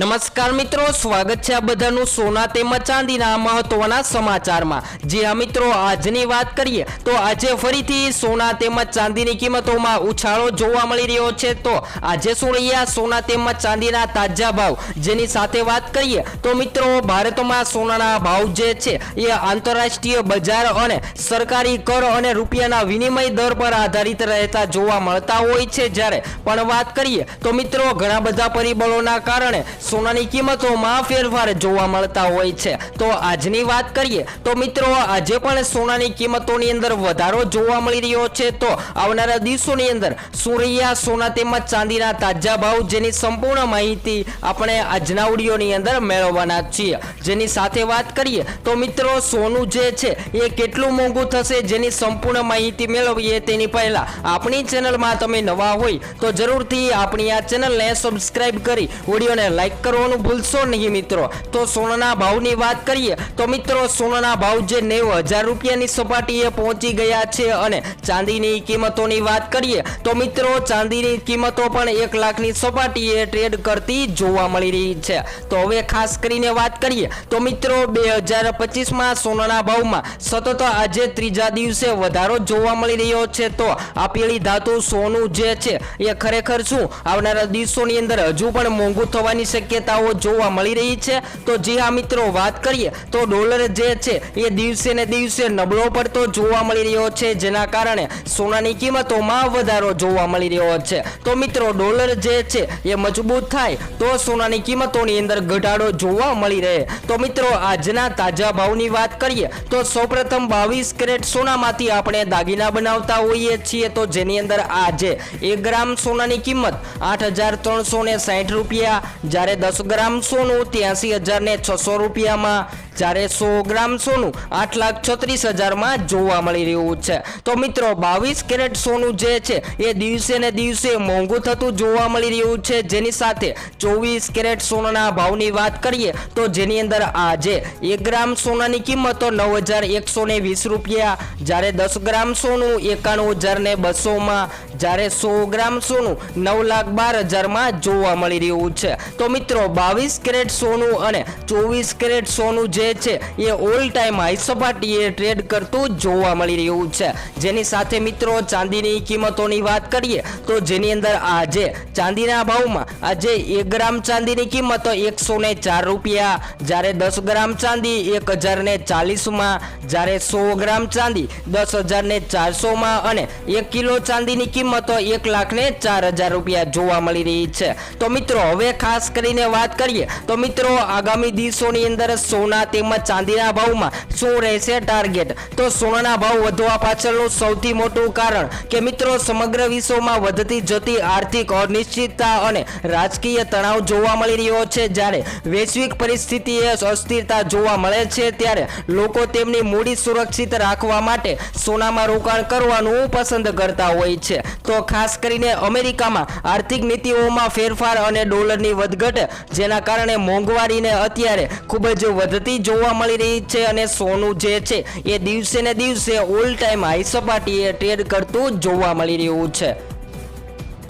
નમસ્કાર મિત્રો, સ્વાગત છે આ બધાનું સોના તેમજ ચાંદીના મહત્વના સમાચારમાં. જે આ મિત્રો, આજની વાત કરીએ, તો આજે ફરીથી સોના તેમજ ચાંદીની કિંમતોમાં ઉછાળો જોવા મળી રહ્યો છે. તો આજે શું રહ્યા સોના તેમજ ચાંદીના તાજા ભાવ? જેની સાથે વાત કરીએ, તો મિત્રો, ભારતમાં સોનાના ભાવ જે છે, એ આંતરરાષ્ટ્રીય બજાર અને સરકારી કર અને રૂપિયાના વિનિમય દર પર આધારિત રહેતા જોવા મળતા હોય છે જ્યારે. પણ વાત કરીએ, તો મિત્રો, ઘણા બધા પરિબળોના કારણે સોનાની કિંમતોમાં ફેરફાર જોવા મળતા હોય છે. તો આજની વાત કરીએ, તો મિત્રો આજે પણ સોનાની કિંમતોની અંદર વધારો જોવા મળી રહ્યો છે. તો આવનારા દિવસોની અંદર સૂર્યા સોના તેમજ ચાંદીના તાજા ભાવ જેની સંપૂર્ણ માહિતી આપણે આજના ઓડિયોની અંદર મેળવવાના છીએ. જેની સાથે વાત કરીએ, તો મિત્રો સોનું જે છે, એ કેટલું મોંઘું થશે જેની સંપૂર્ણ માહિતી મેળવીએ તેની પહેલા આપણી ચેનલમાં તમે નવા હોય, તો જરૂરથી આપણી આ ચેનલને સબસ્ક્રાઈબ કરી ઓડિયોને લાઈક કરવાનું ભૂલશો નહીં મિત્રો. તો સોનાના ભાવની વાત કરીએ, તો મિત્રો સોનાના ભાવ જે નેવું હજાર રૂપિયાની સપાટીએ પહોંચી ગયા છે અને ચાંદીની કિંમતોની વાત કરીએ, તો મિત્રો ચાંદીની કિંમતો પણ એક લાખની સપાટીએ ટ્રેડ કરતી જોવા મળી રહી છે. તો હવે ખાસ કરીને વાત કરીએ, તો મિત્રો બે હજાર પચીસમાં સોનાના ભાવમાં સતત આજે ત્રીજા દિવસે વધારો જોવા મળી રહ્યો છે. તો આપેલી ધાતુ સોનું જે છે, એ ખરેખર શું? આવનારા દિવસોની અંદર હજુ પણ મોંઘું થવાની શક્યતાઓ જોવા મળી રહી છે. તો જી હા મિત્રો, વાત કરીએ તો ડોલર જે છે, એ દિવસે ને દિવસે નબળો પડતો જોવા મળી રહ્યો છે. જેના કારણે સોનાની કિંમતોમાં વધારો જોવા મળી રહ્યો છે. તો મિત્રો, ડોલર જે છે, એ મજબૂત થાય તો સોનાની કિંમતોની અંદર ઘટાડો જોવા મળી રહે. તો મિત્રો, આજના તાજા ભાવની વાત કરીએ તો સૌપ્રથમ બાવીસ કેરેટ સોનામાંથી આપણે દાગીના બનાવતા હોઈએ છીએ. તો જેની અંદર આજે એક ગ્રામ સોનાની કિંમત આઠ હજાર ત્રણસો ને સાઠ રૂપિયા, જ્યારે દસ ગ્રામ સોનું ત્યાંસી હજાર ને છસો રૂપિયામાં જ્યારે સો ગ્રામ સોનું આઠ લાખ છત્રીસ હજારમાં જોવા મળી રહ્યું છે. તો મિત્રો, બાવીસ કેરેટ સોનું જે છે, એ દિવસે ને દિવસે મોંઘું થતું જોવા મળી રહ્યું છે. જેની સાથે ચોવીસ કેરેટ સોનાના ભાવની વાત કરીએ, તો જેની અંદર આજે એક ગ્રામ સોનાની કિંમતો નવ હજાર એકસો ને વીસ રૂપિયા, જ્યારે દસ ગ્રામ સોનું એકાણું હજાર ને બસોમાં, જ્યારે સો ગ્રામ સોનું નવ લાખ બાર હજારમાં જોવા મળી રહ્યું છે. તો મિત્રો, બાવીસ કેરેટ સોનું અને ચોવીસ કેરેટ સોનું જે છે, એ ઓલ ટાઈમ હાઈ સપાટીએ ટ્રેડ કરતું જોવા મળી રહ્યું છે. જેની સાથે મિત્રો, ચાંદીની કિંમતોની વાત કરીએ, તો જેની અંદર આજે ચાંદીના ભાવમાં, આજે એક ગ્રામ ચાંદીની કિંમત એકસો ને ચાર રૂપિયા, જ્યારે દસ ગ્રામ ચાંદી એક હજાર ને ચાલીસમાં, જ્યારે સો ગ્રામ ચાંદી દસ હજાર ને ચારસોમાં અને એક કિલો ચાંદીની કિંમત એક લાખ ને ચાર હજાર રૂપિયા જોવા મળી રહી છે. તો મિત્રો, હવે ખાસ કરીને વાત કરીએ, તો મિત્રો, આગામી દિવસોની અંદર સોના તેમજ ચાંદીના ભાવમાં શું રહેશે ટાર્ગેટ તો સોનાના ભાવ વધવા પાછળનું સૌથી મોટું કારણ કે મિત્રો સમગ્ર વિશ્વમાં વધતી જતી આર્થિક અનિશ્ચિતતા અને રાજકીય તણાવ જોવા મળી રહ્યો છે. જ્યારે વૈશ્વિક પરિસ્થિતિએ અસ્થિરતા જોવા મળે છે, ત્યારે લોકો તેમની મૂડી સુરક્ષિત રાખવા માટે સોનામાં રોકાણ કરવાનું પસંદ કરતા હોય છે. તો ખાસ કરીને અમેરિકામાં આર્થિક નીતિઓમાં ફેરફાર અને ડોલરની વધઘટ, જેના કારણે મોંઘવારીને અત્યારે ખૂબ જ વધતી જોવા મળી રહી છે અને સોનું જે છે એ દિવસે ને દિવસે ઓલ ટાઈમ હાઈ સપાટીએ ટ્રેડ કરતું જોવા મળી રહ્યું છે.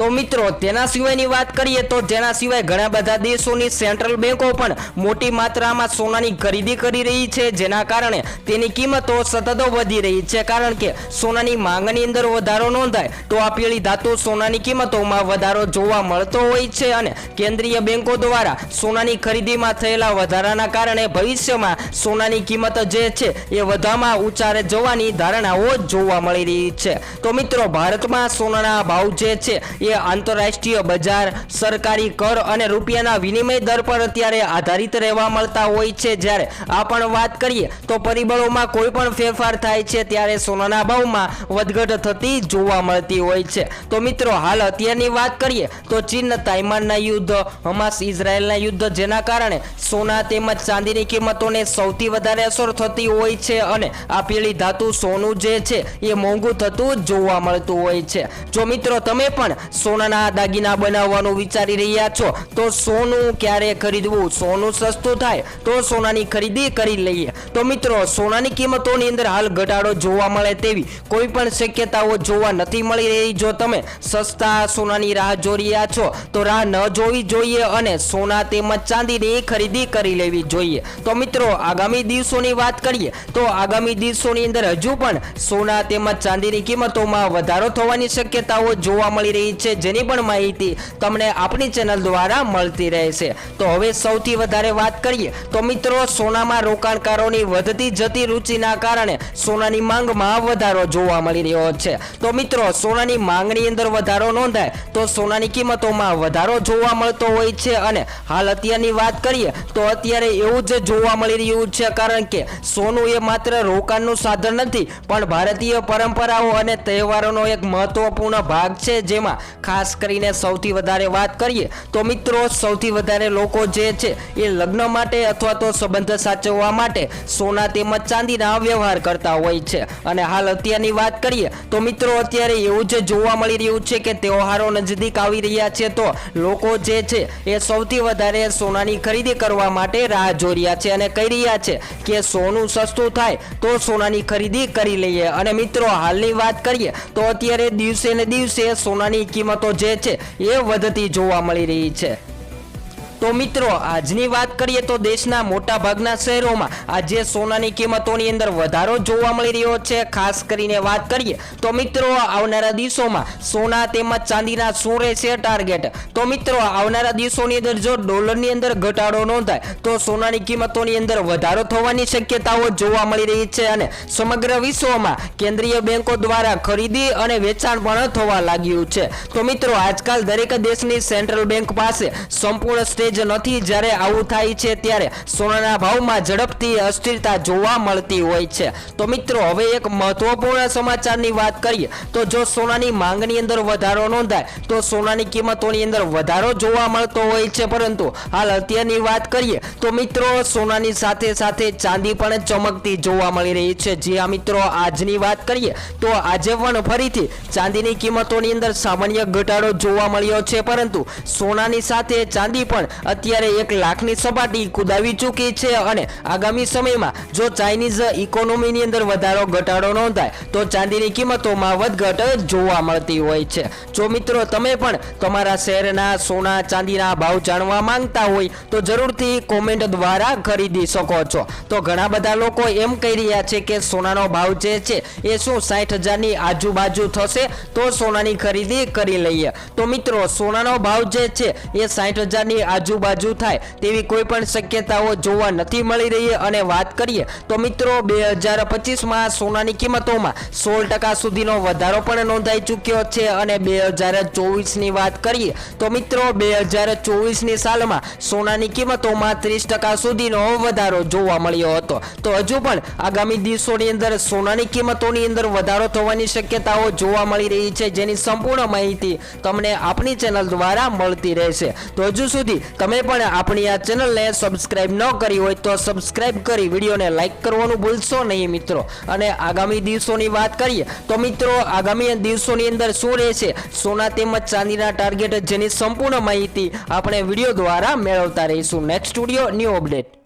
તો મિત્રો, તેના સિવાયની વાત કરીએ તો તેના સિવાય ઘણા બધા દેશોની સેન્ટ્રલ બેંકો પણ મોટી માત્રામાં સોનાની ખરીદી કરી રહી છે, જેના કારણે તેની કિંમતો સતત વધી રહી છે. કારણ કે સોનાની માંગની અંદર વધારો નોંધાય, તો આ પીળી ધાતુ સોનાની કિંમતોમાં વધારો જોવા મળતો હોય છે અને કેન્દ્રીય બેંકો દ્વારા સોનાની ખરીદીમાં થયેલા વધારાના કારણે ભવિષ્યમાં સોનાની કિંમત જે છે એ વધામાં ઉચારે જવાની ધારણાઓ જોવા મળી રહી છે. તો મિત્રો, ભારતમાં સોનાના ભાવ જે છે એ આંતરરાષ્ટ્રીય બજાર, સરકારી કર અને રૂપિયાના વિનિમય દર પર અત્યારે આધારિત રહેવા મળતા હોય છે. જ્યારે આ પણ વાત કરીએ તો પરિબળોમાં કોઈ પણ ફેરફાર થાય છે ત્યારે સોનાના ભાવમાં વધઘટ થતી જોવા મળતી હોય છે. તો મિત્રો, હાલ અત્યારની વાત કરીએ તો ચીન તાઇમાનના યુદ્ધ, હમાસ ઇઝરાયલના યુદ્ધ જેના કારણે સોના તેમજ ચાંદીની કિંમતોને સૌથી વધારે અસર થતી હોય છે અને આ પીળી ધાતુ સોનું જે છે એ મોંઘું થતું જોવા મળતું હોય છે. જો મિત્રો, તમે પણ સોનાના દાગીના બનાવવાનું વિચારી રહ્યા છો. તો સોનું ક્યારે ખરીદવું? સોનું સસ્તું થાય તો સોનાની ખરીદી કરી લઈએ. તો મિત્રો, સોનાની કિંમતોની અંદર હાલ ઘટાડો જોવા મળે તેવી કોઈ પણ શક્યતાઓ જોવા નથી મળી રહી. જો તમે સસ્તા સોનાની રાહ જોઈ રહ્યા છો, તો રાહ ન જોવી જોઈએ અને સોના તેમજ ચાંદીની ખરીદી કરી લેવી જોઈએ. તો મિત્રો, આગામી દિવસોની વાત કરીએ, તો આગામી દિવસોની અંદર હજુ પણ સોના તેમજ ચાંદીની કિંમતોમાં વધારો થવાની શક્યતાઓ જોવા મળી રહી છે. જેની પણ માહિતી તમને આપણી ચેનલ દ્વારા મળતી રહેશે. તો હવે સૌથી વધારે વાત કરીએ, તો મિત્રો સોનામાં રોકાણકારોની વધતી જતી રુચિના કારણે સોનાની માંગમાં વધારો જોવા મળી રહ્યો છે. તો મિત્રો, સોનાની માંગની અંદર વધારો નોંધાય, તો સોનાની કિંમતોમાં વધારો જોવા મળતો હોય છે. અને હાલ અત્યારની વાત કરીએ, તો અત્યારે એવું જ જોવા મળી રહ્યું છે, કારણ કે સોનું એ માત્ર રોકાણનું સાધન નથી, પણ ભારતીય પરંપરાઓ અને તહેવારોનો એક મહત્વપૂર્ણ ભાગ છે, જેમાં ખાસ કરીને સૌથી વધારે વાત કરીએ તો મિત્રો, સૌથી વધારે લોકો જે છે એ લગ્ન માટે અથવા તો સંબંધ સાચવવા માટે સોના તેમજ ચાંદીના વ્યવહાર કરતા હોય છે. અને હાલ અત્યારની વાત કરીએ તો મિત્રો, અત્યારે એવું જ જોવા મળી રહ્યું છે કે તહેવારો નજીક આવી રહ્યા છે તો લોકો જે છે એ સૌથી વધારે સોનાની ખરીદી કરવા માટે રાહ જોઈ રહ્યા છે અને કહી રહ્યા છે કે સોનું સસ્તું થાય તો સોનાની ખરીદી કરી લઈએ. અને મિત્રો, હાલની વાત કરીએ તો અત્યારે દિવસે ને દિવસે સોનાની કિંમતો જે છે એ વધતી જોવા મળી રહી છે. તો મિત્રો, આજની વાત કરીએ તો દેશના મોટા ભાગના શહેરોમાં આજે સોનાની કિંમતોની અંદર વધારો જોવા મળી રહ્યો છે. ખાસ કરીને વાત કરીએ તો મિત્રો, આવનારા દિવસોમાં સોના તેમજ ચાંદીના શું રહેશે ટાર્ગેટ? તો મિત્રો, આવનારા દિવસોની અંદર જો ડોલરની અંદર ઘટાડો નોંધાય, તો સોનાની કિંમતોની અંદર વધારો થવાની શક્યતાઓ જોવા મળી રહી છે અને સમગ્ર વિશ્વમાં કેન્દ્રીય બેંકો દ્વારા ખરીદી અને વેચાણ પણ થવા લાગ્યું છે. તો મિત્રો, આજકાલ દરેક દેશની સેન્ટ્રલ બેંક પાસે સંપૂર્ણ સ્ટેજ નથી. જ્યારે આવું થાય છે ત્યારે સોનાના ભાવમાં ઝડપથી અસ્થિરતા જોવા મળતી હોય છે. તો મિત્રો, હવે એક મહત્વપૂર્ણ સમાચારની વાત કરીએ. તો જો સોનાની માંગની અંદર વધારો નોંધાય, તો સોનાની કિંમતોની અંદર વધારો જોવા મળતો હોય છે. પરંતુ હાલ અત્યારની વાત કરીએ, તો મિત્રો, સોનાની સાથે સાથે ચાંદી પણ ચમકતી જોવા મળી રહી છે. જી આ મિત્રો, આજની વાત કરીએ, તો આજે પણ ફરીથી ચાંદીની કિંમતોની અંદર સામાન્ય ઘટાડો જોવા મળ્યો છે. પરંતુ સોનાની સાથે ચાંદી પણ અત્યારે એક લાખની સપાટી કુદાવી ચૂકી છે અને આગામી સમયમાં જો ચાઇનીઝ ઇકોનોમીની અંદર વધારો ઘટાડો નોંધાય, તો ચાંદીની કિંમતોમાં વધઘટ જોવા મળતી હોય છે. જો મિત્રો તમે પણ તમારા શહેરના સોના ચાંદીના ભાવ જાણવા માંગતા હોય, તો જરૂરથી કોમેન્ટ દ્વારા ખરીદી શકો છો. તો ઘણા બધા લોકો એમ કહી રહ્યા છે કે સોનાનો ભાવ જે છે, એ શું સાઠ હજારની આજુબાજુ થશે? તો સોનાની ખરીદી કરી લઈએ. તો મિત્રો, સોનાનો ભાવ જે છે, એ સાઠ હજારની આજુબાજુ થાય તેવી કોઈ પણ શક્યતાઓ જોવા નથી મળી રહી અને વાત કરીએ તો મિત્રો બે હજાર પચીસમાં સોનાની કિંમતોમાં સોળ ટકા સુધીનો વધારો પણ નોંધાઈ ચૂક્યો છે અને બે હજાર ચોવીસની વાત કરીએ તો મિત્રો બે હજાર ચોવીસની સાલમાં સોનાની કિંમતોમાં ત્રીસ ટકા સુધીનો વધારો જોવા મળ્યો હતો. તો હજુ પણ આગામી દિવસોની અંદર સોનાની કિંમતોની અંદર વધારો થવાની શક્યતાઓ જોવા મળી રહી છે જેની સંપૂર્ણ માહિતી તમને આપણી ચેનલ દ્વારા મળતી રહેશે. તો હજુ સુધી તમે પણ આપણી આ ચેનલને સબસ્ક્રાઇબ ન કરી હોય તો સબસ્ક્રાઇબ કરી વિડીયોને લાઇક કરવાનું ભૂલશો નહીં મિત્રો. અને આગામી દિવસોની વાત કરીએ તો મિત્રો, આગામી દિવસોની અંદર શું રહેશે? સોના તેમજ ચાંદીના ટાર્ગેટ જેની સંપૂર્ણ માહિતી આપણે વીડિયો દ્વારા મેળવતા રહીશું. Next studio new update